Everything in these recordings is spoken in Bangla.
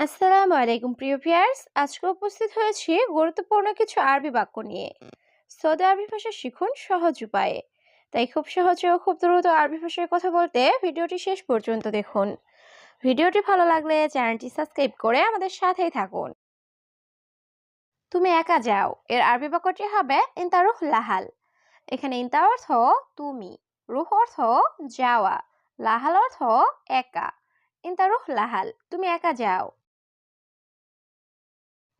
আসসালামু আলাইকুম, প্রিয় ভিউয়ার্স। আজকে উপস্থিত হয়েছি গুরুত্বপূর্ণ কিছু আরবি বাক্য নিয়ে। সৌদি আরবি ভাষা শিখুন সহজ উপায়ে। তাই খুব সহজে ও খুব দ্রুত আরবি ভাষায় কথা বলতে ভিডিওটি শেষ পর্যন্ত দেখুন। ভিডিওটি ভালো লাগলে চ্যানেলটি সাবস্ক্রাইব করে আমাদের সাথেই থাকুন। তুমি একা যাও। এর আরবি বাক্যটি হবে ইন্তা রুহ লাহাল। এখানে ইন্তা অর্থ তুমি, রুহ অর্থ যাওয়া, লাহাল অর্থ একা। ইন্তা রুহ লাহাল, তুমি একা যাও।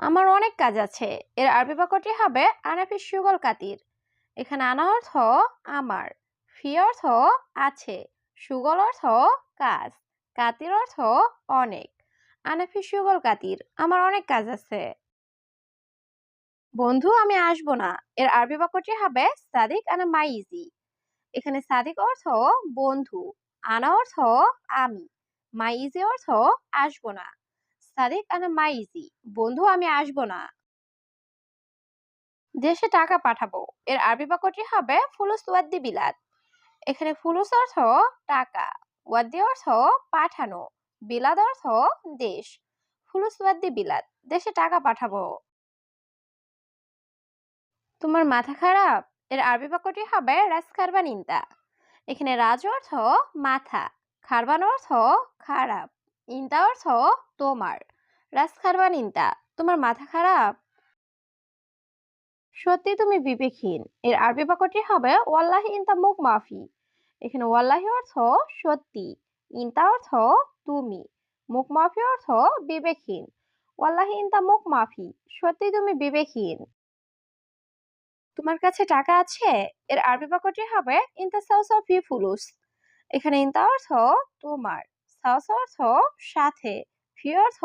আমার অনেক কাজ আছে। এর আরবি বাক্যটি হবে আনাফি সুগল কাতির। এখানে আনা অর্থ আমার, ফি অর্থ আছে, সুগল অর্থ কাজ, কাতির অর্থ অনেক। আনাফি সুগল কাতির, আমার অনেক কাজ আছে। বন্ধু, আমি আসব না। এর আরবি বাক্যটি হবে সাদিক আনা মাইজি। এখানে সাদিক অর্থ বন্ধু, আনা অর্থ আমি, মাইজি অর্থ আসব না। সাদিক আনা মাইজি বন্ধু, আমি আসব না। দেশে টাকা পাঠাবো। এর আরবি বাক্যটি হবে ফুলুস ওয়াদ্দি বিলাদ এখানে ফুলুস অর্থ টাকা। ওয়াদ্দি অর্থ পাঠানো। বিলাদ অর্থ দেশ। ফুলুস ওয়াদ্দি বিলাদ দেশে টাকা পাঠাবো। তোমার মাথা খারাপ? এর আরবি বাক্যটি হবে রাজ খারবান ইন্তা এখানে রাজ অর্থ মাথা। খারবান অর্থ খারাপ। ইন্তা অর্থ তোমার। রাজ খারবান ইন্তা তোমার মাথা খারাপ? সত্যি তুমি বিবেকহীন। এর আরবি বাক্যটি হবে, ওয়াল্লাহি ইনতা মুখ মাফি। এখানে ওয়াল্লাহি অর্থ সত্যি, ইনতা অর্থ তুমি, মুখ মাফি অর্থ বিবেকহীন, ওয়াল্লাহি ইনতা মুখ মাফি। সত্যি তুমি বিবেকহীন। তোমার কাছে টাকা আছে? এর আরবি বাক্যটি হবে, ইনতা সাউসা ফি ফুলুস। এখানে ইনতা অর্থ তোমার। সাউস অর্থ সাথে ফি অর্থ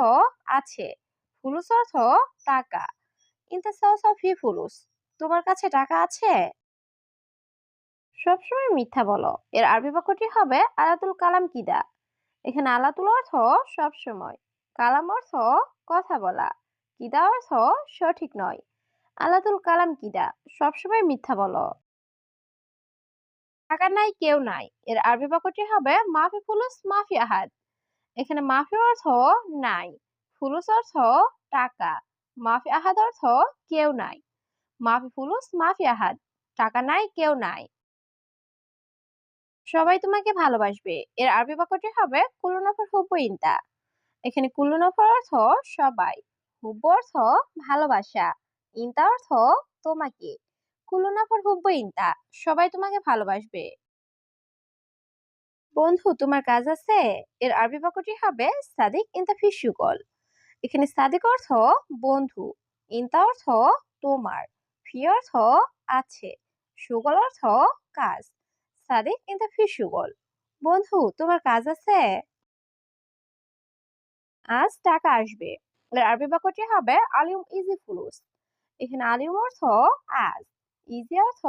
আছে, ফুলুস অর্থ টাকা। ইনতা সাউসা ফি ফুলুস, তোমার কাছে টাকা আছে? সবসময় মিথ্যা বলো, এর আরবি বাক্যটি হবে আলাতুল কালাম কিদা। এখানে আলাতুল অর্থ সবসময়, কালাম অর্থ কথা বলা, কিদা অর্থ সঠিক নয়। আলাতুল কালাম কিদা, সবসময় মিথ্যা বলো। টাকা নাই, কেউ নাই। এর আরবি বাক্যটি হবে মাফি ফুলুস মাফি আহাদ। এখানে মাফি অর্থ নাই, ফুলুস অর্থ টাকা, মাফি আহাদ অর্থ কেউ নাই। মাফি ফুলুস মাফি আহাদ, টাকা নাই, কেউ নাই। সবাই তোমাকে ভালোবাসবে। এর আরবি বাক্যটি হবে কুল্লুনফর হুব্বু ইনতা। এখানে কুল্লুনফর অর্থ সবাই, হুব্বু অর্থ ভালোবাসা, ইনতা অর্থ তোমাকে। কুল্লুনফর হুব্বু ইনতা, সবাই তোমাকে ভালোবাসবে। বন্ধু, তোমার কাজ আছে, এর আরবি বাক্যটি হবে সাদিক ইনতা ফিসুকল এখানে সাদিক অর্থ বন্ধু, ইনতা অর্থ তোমার, ফি অর্থ আছে, সুগল অর্থ কাজ, সাদিক ইনতা ফিসুগল বন্ধু, তোমার কাজ আছে? আজ টাকা আসবে। এর আরবি বাক্যটি হবে আলিউম ইজি ফুলুস। এখানে আলিউম অর্থ আজ। ইজি অর্থ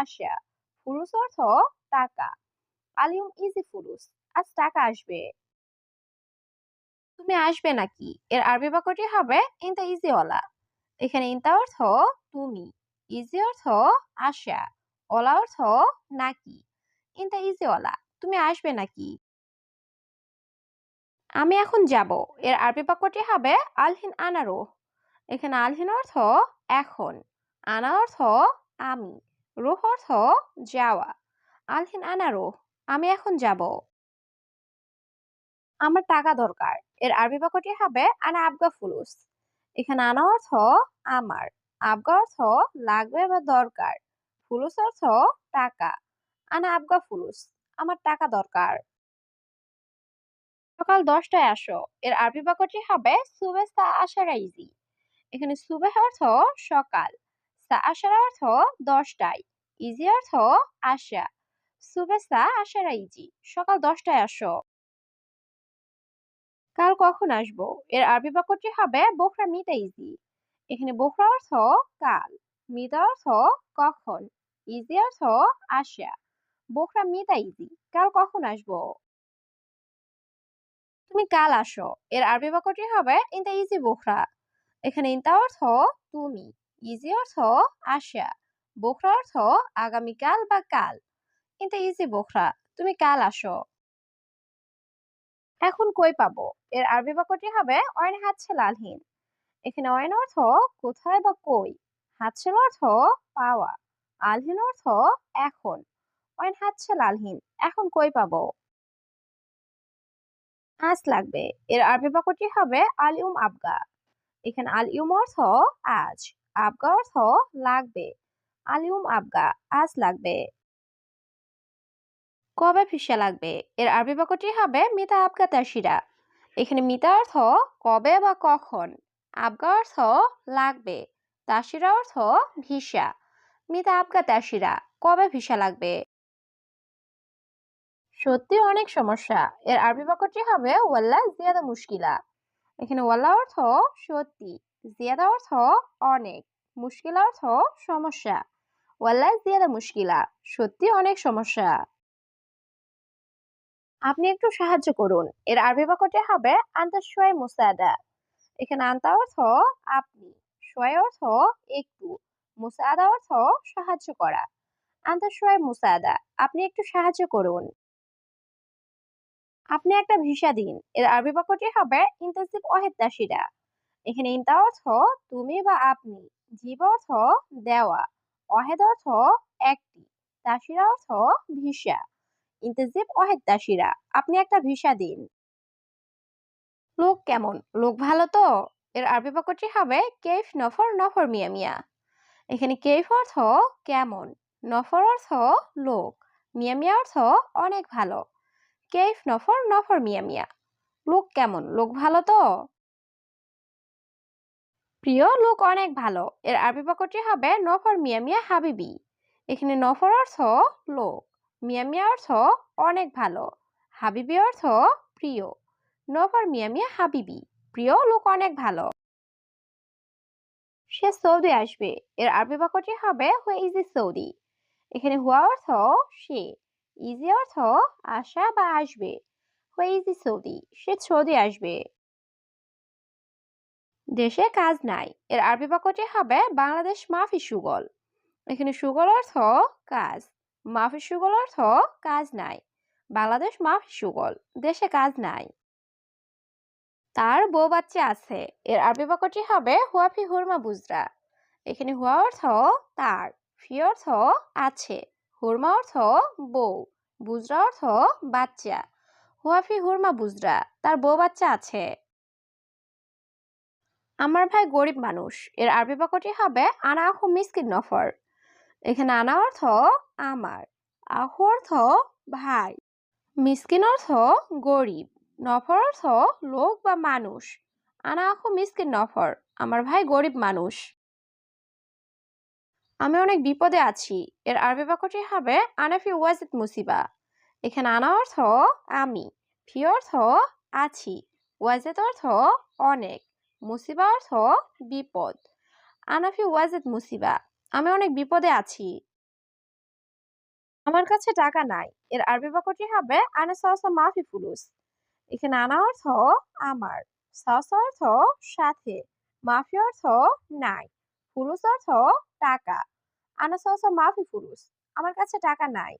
আশা ফুলুস অর্থ টাকা। আলিউম ইজি ফুলুস আজ টাকা আসবে। তুমি আসবে নাকি? এর আরবি বাক্যটি হবে ইনতা ইজি ওলা এখানে ইনতা অর্থ তুমি ইজি অর্থ আশা ওলা অর্থ নাকি ইনতা ইজি ওলা তুমি আসবে নাকি? আমি এখন যাব। এর আরবি বাক্যটি হবে আলহিন আনারো এখানে আলহিন অর্থ এখন আনা অর্থ আমি রোহ অর্থ যাওয়া আলহিন আনারো আমি এখন যাব। আমার টাকা দরকার এর আরবি বাক্যটি হবে আনা আবগা ফুলুস এখানে আনা অর্থ আমার আবগা অর্থ লাগবে বা দরকার ফুলুস অর্থ টাকা। আনা আবগা ফুলুস আমার টাকা দরকার সকাল দশটায় আসো। এর আরবি বাক্যটি হবে সুবে সা আশারা ইজি এখানে সুবে অর্থ সকাল। আশারা অর্থ দশটায়। ইজি অর্থ সুবে সা আশারা ইজি। সকাল দশটায় আসো। কাল কখন আসব? এর আরবি বাক্যটি হবে বোখরা মিতা ইজি। এখানে বোখরা অর্থ কাল, মিতা অর্থ কখন, ইজি অর্থ আসা। বোখরা মিতা ইজি। কাল কখন আসব? তুমি কাল আসো। এর আরবি বাক্যটি হবে ইনতা ইজি বোখরা। এখানে ইনতা অর্থ তুমি। ইজি অর্থ আসা। বোখরা অর্থ আগামীকাল বা কাল। কিন্তু ইজি বোখরা, তুমি কাল আসো। এখন কই পাবো? এর আরবি বাক্যটি হবে অয়ন হাতছে লালহীন এখানে অয়ন অর্থ কোথায় বা কই। হাতছেল অর্থ পাওয়া। আলহীন অর্থ এখন। অয়ন হাতছে লালহীন এখন কই পাবো? আজ লাগবে। এর আরবি বাক্যটি হবে আল ইউম আবগা। এখানে আল ইউম অর্থ আজ। আবগা অর্থ লাগবে। আলিউম আবগা, আজ লাগবে। কবে ফিসা লাগবে? এর আরবি বাক্যটি হবে মিতা আবগা তাসিরা এখানে মিতা অর্থ কবে বা কখন? আবগা অর্থ লাগবে। তাসিরা অর্থ ভিসা। মিতা আবগা তাসিরা কবে ভিসা লাগবে? সত্যি অনেক সমস্যা। এর আরবি বাক্যটি হবে ওয়াল্লা জিয়াদা মুশকিলা। এখানে ওয়াল্লা অর্থ সত্যি। জিয়াদা অর্থ অনেক, মুশকিলা অর্থ সমস্যা। ওয়াল্লা জিয়াদা মুশকিলা, সত্যি অনেক সমস্যা। আপনি একটু সাহায্য করুন। এর আরবি বাক্যটি হবে আন্তা সোয়াই মুসাদা। এখানে আন্তা অর্থ আপনি, সোয়াই অর্থ একটু, মুসাদা অর্থ সাহায্য করা। আন্তা সোয়াই মুসাদা, আপনি একটু সাহায্য করুন। আপনি একটা ভিসা দিন। এর আরবি বাক্যটি হবে ইন্টাসিব ওয়াহিদ দাসিরা এখানে ইন্তা অর্থ তুমি বা আপনি, জীব অর্থ দেওয়া, অহেদ অর্থ একটি, দাসিরা অর্থ ভিসা, ইন্তেজিব অহেদ দাসিরা, আপনি একটা ভিসা দিন। লোক কেমন? লোক ভালো তো? এর আরবি বাক্যটি হবে কেফ নফর নফর মিয়া মিয়া। এখানে কেফ অর্থ কেমন? নফর অর্থ লোক, মিয়া মিয়া অর্থ অনেক ভালো। কেফ নফর নফর মিয়া মিয়া। লোক কেমন? লোক ভালো তো? প্রিয় লোক অনেক ভালো। এর আরবি বাক্যটি হবে নফর মিয়া মিয়া হাবিবি। এখানে নফর অর্থ লোক, মিয়া মিয়া অর্থ অনেক ভালো, হাবিবি অর্থ প্রিয়, নফর মিয়া মিয়া হাবিবি, প্রিয় লোক অনেক ভালো। সে সৌদি আসবে। এর আরবি বাক্যটি হবে হুয়া ইজি সৌদি। এখানে হুয়া অর্থ সে, ইজি অর্থ আসা বা আসবে। হুয়া ইজি সৌদি। সে সৌদি আসবে। দেশে কাজ নাই। এর আরবি বাক্যটি হবে বাংলাদেশ মাফি সুগল। এখানে সুগল অর্থ কাজ। মাফি সুগল অর্থ কাজ নাই। বাংলাদেশ মাফি সুগল, দেশে কাজ নাই। তার বউ বাচ্চা আছে। এর আরবি বাক্যটি হবে হুয়াফি হুরমা বুজরা। এখানে হুয়া অর্থ তার, ফি অর্থ আছে। হুরমা অর্থ বউ, বুজরা অর্থ বাচ্চা। হুয়াফি হুরমা বুজরা, তার বউ বাচ্চা আছে। আমার ভাই গরিব মানুষ। এর আরবি বাক্যটি হবে আনা আহু মিসকিন নফর। এখানে আনা অর্থ, আমার। আহু অর্থ, ভাই। মিসকিন অর্থ, গরিব। নফর অর্থ, লোক বা মানুষ। আনা আহু মিসকিন নফর, আমার ভাই গরিব মানুষ। আমি অনেক বিপদে আছি। এর আরবি বাক্যটি হবে আনাফি ওয়াজিদ মুসিবা। এখানে আনা অর্থ, আমি। ফি অর্থ, আছি। ওয়াজেদ অর্থ, অনেক। মুসিবা অর্থ বিপদ। আনাফি ওয়াজেদ মুসিবা, আমি অনেক বিপদে আছি। আমার কাছে টাকা নাই। এর আরবি বাক্যটি হবে, আনা সাহসা মাফি ফুলুস। এখানে আনা অর্থ আমার সাহসা অর্থ সাথে, মাফি অর্থ নাই, ফুলুস অর্থ টাকা। আনা সাহসা মাফি ফুলুস, আমার কাছে টাকা নাই।